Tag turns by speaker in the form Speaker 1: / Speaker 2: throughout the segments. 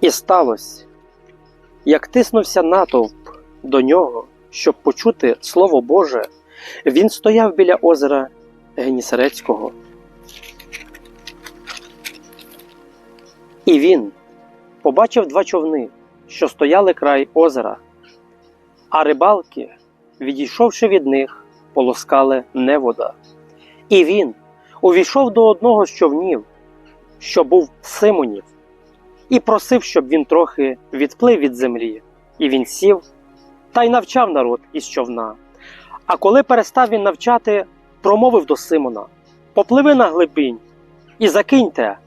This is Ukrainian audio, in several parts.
Speaker 1: І сталося, як тиснувся натовп до нього, щоб почути Слово Боже, він стояв біля озера Генісарецького. І він побачив два човни, що стояли край озера, а рибалки, відійшовши від них, полоскали невода. І він увійшов до одного з човнів, що був Симонів, і просив, щоб він трохи відплив від землі. І він сів та й навчав народ із човна. А коли перестав він навчати, промовив до Симона: Попливи на глибинь і закиньте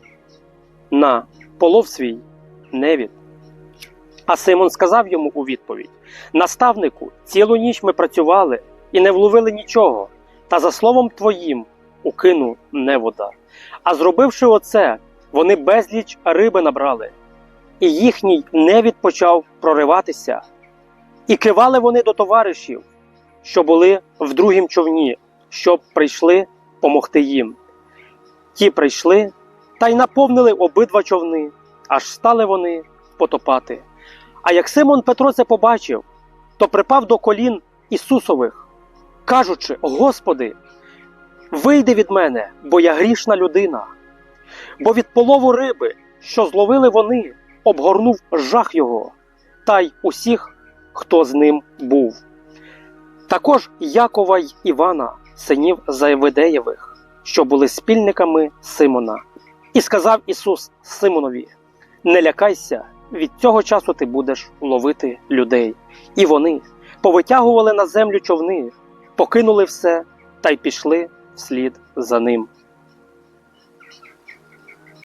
Speaker 1: на полов свій невід. А Симон сказав йому у відповідь: Наставнику, цілу ніч ми працювали і не вловили нічого, та за словом твоїм укину невода. А зробивши оце, вони безліч риби набрали, і їхній невід почав прориватися. І кивали вони до товаришів, що були в другім човні, щоб прийшли помогти їм. Ті прийшли та й наповнили обидва човни, аж стали вони потопати. А як Симон Петро це побачив, то припав до колін Ісусових, кажучи: Господи, вийди від мене, бо я грішна людина. Бо від полову риби, що зловили вони, обгорнув жах його, та й усіх, хто з ним був. Також Якова й Івана, синів Заведеєвих, що були спільниками Симона. І сказав Ісус Симонові: Не лякайся, від цього часу ти будеш ловити людей. І вони повитягували на землю човни, покинули все та й пішли вслід за ним.